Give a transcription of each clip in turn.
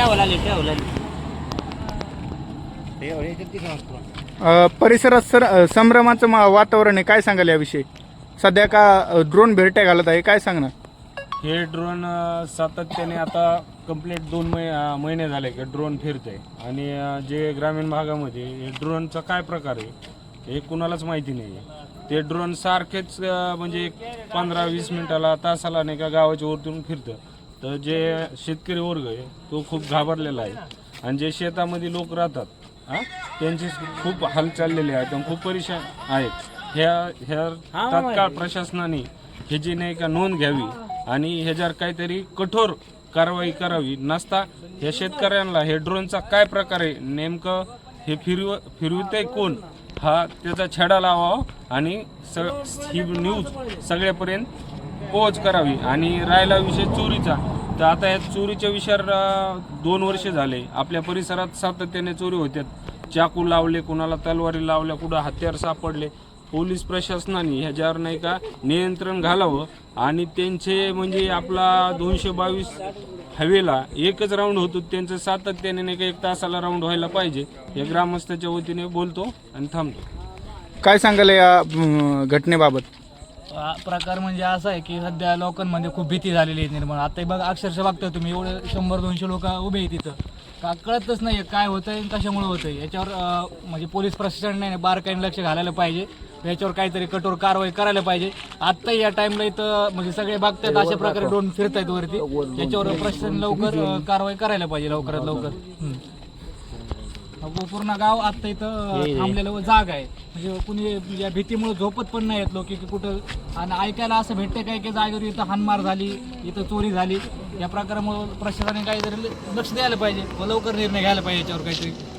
ठेवला ठेवला अ, परिसरात सर अ, संभ्रमाचं मा- वातावरण आहे काय सांगाल याविषयी? सध्या का ड्रोन भेरट्या घालत आहे काय सांगणार? हे ड्रोन सातत्याने आता कंप्लीट दोन महिने झाले की ड्रोन फिरते आणि जे ग्रामीण भागामध्ये हे ड्रोनचा काय प्रकार आहे हे कुणालाच माहिती नाही आहे ते ड्रोन सारखेच म्हणजे पंधरा वीस मिनिटाला तासाला नाही का गावाच्या वरतून फिरतं. तर जे शेतकरी वर्ग आहे तो खूप घाबरलेला आहे. आणि जे शेतामध्ये लोक राहतात हा त्यांचे खूप हाल चाललेले आहेत आणि खूप परेशान आहेत ह्या ह्या तात्काळ प्रशासनाने ह्याची नाही का नोंद घ्यावी आणि ह्याच्यावर काहीतरी कठोर कारवाई करावी नसता ह्या शेतकऱ्यांना हे ड्रोनचा काय प्रकार आहे नेमकं हे फिरव फिरविते कोण? हा त्याचा छडा लावावा आणि स ही न्यूज सगळ्यापर्यंत पोहोच करावी आणि राहिला विषय चोरीचा. तर आता या चोरीच्या विषयावर दोन वर्ष झाले. आपल्या परिसरात सातत्याने चोरी होत्यात. चाकू लावले कुणाला तलवारी लावल्या कुठं हत्यार सापडले. पोलीस प्रशासनाने ह्याच्यावर नाही का नियंत्रण घालावं. आणि त्यांचे म्हणजे आपला दोनशे बावीस हवेला एकच राऊंड होतो. त्यांचं सातत्याने नाही का एक तासाला राऊंड व्हायला पाहिजे. हे ग्रामस्थाच्या वतीने बोलतो आणि थांबतो. काय सांगाल या घटनेबाबत? हा प्रकार म्हणजे असा आहे की सध्या लोकांमध्ये खूप भीती झालेली आहे निर्माण. आता बघा अक्षरशः बघताय तुम्ही एवढे शंभर दोनशे लोक उभे आहेत तिथं का कळतच नाही काय होतंय आणि कशामुळे होतंय. याच्यावर म्हणजे पोलीस प्रशासनाने बारकाईने लक्ष घालायला पाहिजे. याच्यावर काहीतरी कठोर कारवाई करायला पाहिजे. आत्ता या टाइमला इथं म्हणजे सगळे बघतात अशा प्रकारे ड्रोन फिरतायत वरती. याच्यावर प्रशासन लवकर कारवाई करायला पाहिजे लवकरात लवकर. पूर्ण गाव आता इथं थांबलेलं व जाग आहे. म्हणजे कुणी या भीतीमुळे झोपत पण नाही येत लोक की कुठं. आणि ऐकायला असं भेटते काय की जागेवर इथं हानमार झाली इथं चोरी झाली. या प्रकारामुळे प्रशासनाने काहीतरी लक्ष द्यायला पाहिजे. व लवकर निर्णय घ्यायला पाहिजे याच्यावर काहीतरी.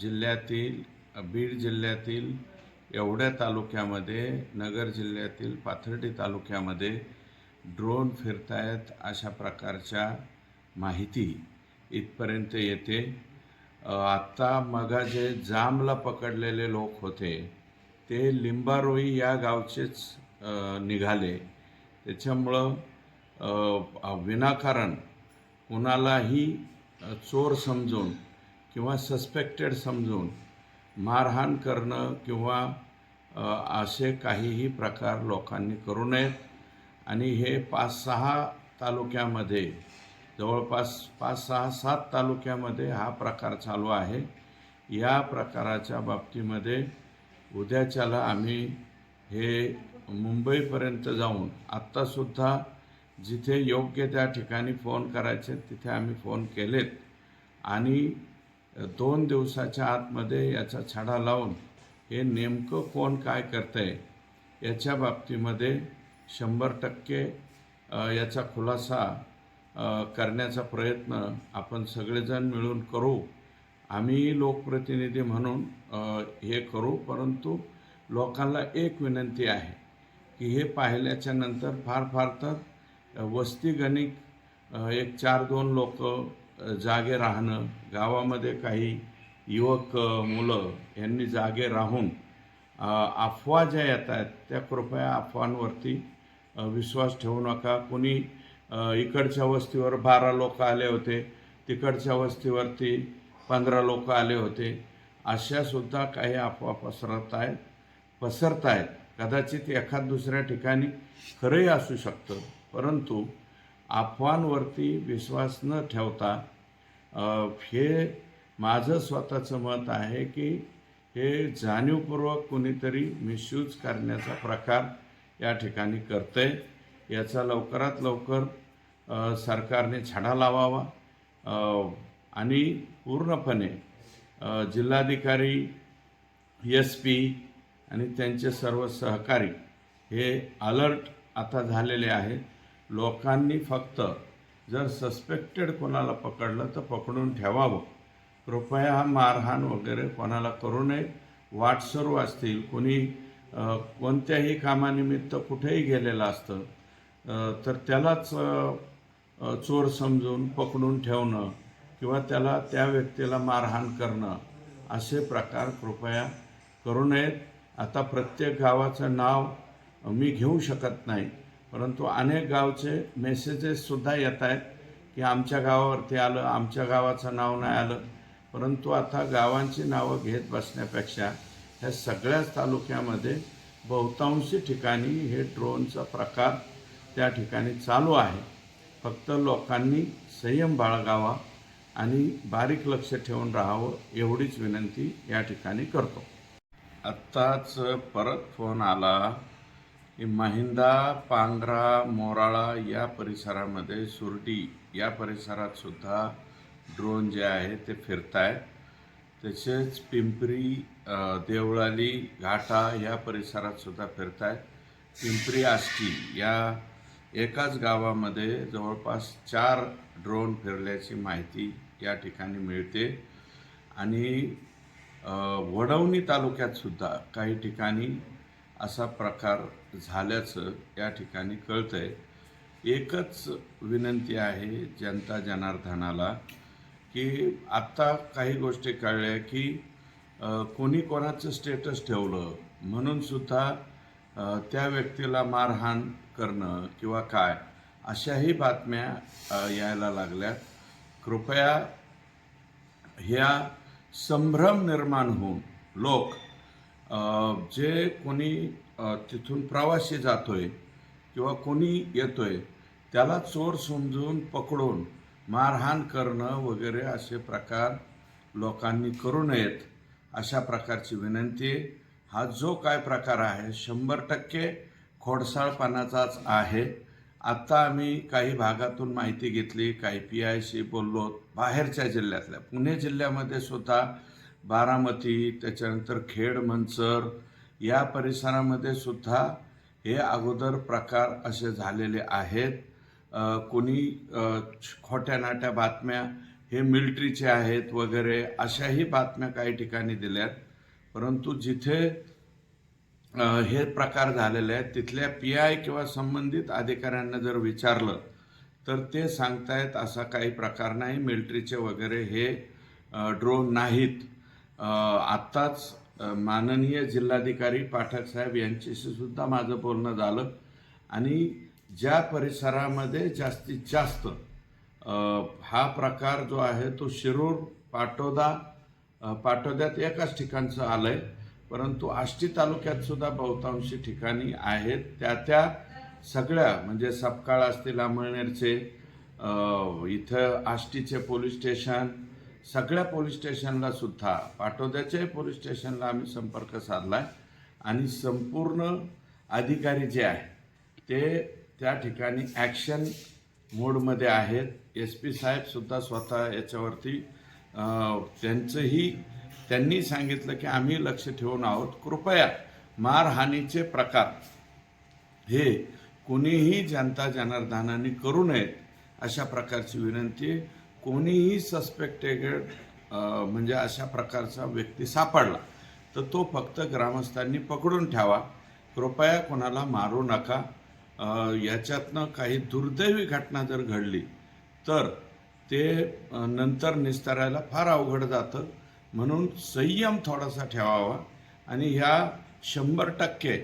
जिल्ह्यातील बीड जिल्ह्यातील एवढ्या तालुक्यामध्ये नगर जिल्ह्यातील पाथर्डी तालुक्यामध्ये ड्रोन फिरतायत अशा प्रकारच्या माहिती इथपर्यंत येते. आत्ता मगा जे जामला पकडलेले लोक होते. ते लिंबारोई या गावचेच निघाले. त्याच्यामुळं विनाकारण कुणालाही चोर समजून किंवा सस्पेक्टेड समजून मारहाण करणं किंवा असे काहीही प्रकार लोकांनी करू नयेत. आणि हे पाच सहा तालुक्यामध्ये जवळपास पाच सहा सात तालुक्यामध्ये हा प्रकार चालू आहे. या प्रकाराच्या बाबतीमध्ये उद्याच्याला आम्ही हे मुंबईपर्यंत जाऊन आत्तासुद्धा जिथे योग्य त्या ठिकाणी फोन करायचे तिथे आम्ही फोन केलेत. आणि दोन दिवसाच्या आतमध्ये याचा छाडा लावून हे नेमकं कोण काय करतंय याच्या बाबतीमध्ये शंभर टक्के याचा खुलासा करण्याचा प्रयत्न आपण सगळेजण मिळून करू. आम्ही लोकप्रतिनिधी म्हणून हे करू परंतु लोकांना एक विनंती आहे की हे पाहिल्याच्या नंतर फार फार तर वस्तीगणिक एक चार दोन लोक जागे राहणं गावामध्ये काही युवक मुलं यांनी जागे राहून अफवा ज्या येत आहेत त्या कृपया अफवांवरती विश्वास ठेवू नका. कुणी इकडच्या वस्तीवर बारा लोक आले होते तिकडच्या वस्तीवरती पंधरा लोक आले होते. अशासुद्धा काही अफवा पसरत आहेत पसरत आहेत. कदाचित एखाद दुसऱ्या ठिकाणी खरंही असू शकतं. परंतु अफवांवरती विश्वास न ठेवता हे माझं स्वतःचं मत आहे की हे जाणीवपूर्वक कुणीतरी मिसयूज करण्याचा प्रकार या ठिकाणी करतंय. याचा लवकरात लवकर सरकारने छडा लावावा. आणि पूर्णपणे जिल्हाधिकारी एस पी आणि त्यांचे सर्व सहकारी हे अलर्ट आता झालेले आहेत. लोकांनी फक्त जर सस्पेक्टेड कोणाला पकडलं तर पकडून ठेवावं. कृपया मारहाण वगैरे कोणाला करू नये. वाटसरू असतील. कोणी कोणत्याही कामानिमित्त कुठेही गेलेलं असतं तर त्यालाच चोर समजून पकडून ठेवणं किंवा त्याला त्या व्यक्तीला मारहाण करणं असे प्रकार कृपया करू नयेत. आता प्रत्येक गावाचं नाव मी घेऊ शकत नाही. परंतु अनेक गावचे मेसेजेससुद्धा येत आहेत की आमच्या गावावरती आलं आमच्या गावाचं नाव नाही आलं. परंतु आता गावांची नावं घेत बसण्यापेक्षा ह्या सगळ्याच तालुक्यामध्ये बहुतांशी ठिकाणी हे ड्रोनचा प्रकार त्या ठिकाणी चालू आहे. फक्त लोकांनी संयम बाळगावा आणि बारीक लक्ष ठेवून राहावं एवढीच विनंती या ठिकाणी करतो. आत्ताच परत फोन आला. महिंदा पांढरा मोराळा या परिसरामध्ये सुरडी या परिसरात सुद्धा ड्रोन जे आहे ते फिरत आहेत तसेच पिंपरी देवळाली घाटा या परिसरात सुद्धा फिरत आहेत पिंपरी आष्टी या एकाच गावामध्ये जवळपास चार ड्रोन फिरल्याची माहिती या ठिकाणी मिळते. आणि वडवणी तालुक्यात सुद्धा काही ठिकाणी असा प्रकार झाल्याचं या ठिकाणी कळतंय. एकच विनंती आहे जनता जनार्दनाला की आत्ता काही गोष्टी कळल्या की कोणी कोणाचं स्टेटस ठेवलं म्हणून सुद्धा त्या व्यक्तीला मारहाण करणं किंवा काय अशाही बातम्या यायला लागल्या कृपया ह्या संभ्रम निर्माण होऊन लोक जे कोणी तिथून प्रवासी जातोय किंवा कोणी येतोय त्याला चोर समजून पकडून मारहाण करणं वगैरे असे प्रकार लोकांनी करू नयेत अशा प्रकारची विनंती हा जो काय प्रकार आहे शंभर टक्के खोडसाळपणाचाच आहे. आत्ता आम्ही काही भागातून माहिती घेतली काही पी आयशी बोललो बाहेरच्या जिल्ह्यातल्या पुणे जिल्ह्यामध्ये सुद्धा बारामती त्याच्यानंतर खेड मंचर या परिसरामध्ये सुद्धा हे अगोदर प्रकार असे झालेले आहेत. कोणी खोट्या नाट्या बातम्या हे मिलिटरीचे आहेत वगैरे अशाही बातम्या काही ठिकाणी दिल्यात. परंतु जिथे हे प्रकार झालेले आहेत तिथल्या पी आय किंवा संबंधित अधिकाऱ्यांना जर विचारलं तर ते सांगतायत असा काही प्रकार नाही. मिलिटरीचे वगैरे हे ड्रोन नाहीत. आत्ताच माननीय जिल्हाधिकारी पाठक साहेब यांच्याशी सुद्धा माझं बोलणं झालं. आणि ज्या परिसरामध्ये जास्तीत जास्त हा प्रकार जो आहे तो शिरूर पाटोदा पाटोद्यात एकाच ठिकाणचं आलं आहे परंतु आष्टी तालुक्यात सुद्धा बहुतांशी ठिकाणी आहेत. त्या त्या सगळ्या म्हणजे सपकाळ असतील अमळनेरचे इथं आष्टीचे पोलीस स्टेशन सगळ्या पोलीस स्टेशनला सुद्धा पाटोद्याच्याही पोलीस स्टेशनला आम्ही संपर्क साधला आहे आणि संपूर्ण अधिकारी जे आहे ते त्या ठिकाणी ॲक्शन मोडमध्ये आहेत एस पी साहेबसुद्धा स्वतः याच्यावरती त्यांचंही त्यांनी सांगितलं की आम्ही लक्ष ठेवून आहोत कृपया मारहाणीचे प्रकार हे कुणीही जनता जनार्दनाने करू नयेत अशा प्रकारची विनंती आहे. कोणीही सस्पेक्टेड म्हणजे अशा प्रकारचा व्यक्ती सापडला तर तो फक्त ग्रामस्थांनी पकडून ठेवा. कृपया कोणाला मारू नका. याच्यातनं काही दुर्दैवी घटना जर घडली तर ते नंतर निस्तारायला फार अवघड जातं. म्हणून संयम थोडासा ठेवावा. आणि ह्या शंभर टक्के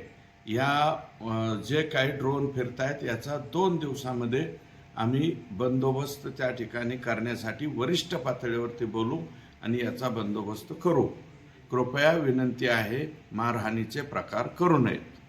या जे काही ड्रोन फिरतायत याचा दोन दिवसामध्ये आम्ही बंदोबस्त त्या ठिकाणी करण्यासाठी वरिष्ठ पातळीवरती बोलू आणि याचा बंदोबस्त करू. कृपया विनंती आहे मारहाणीचे प्रकार करू नयेत.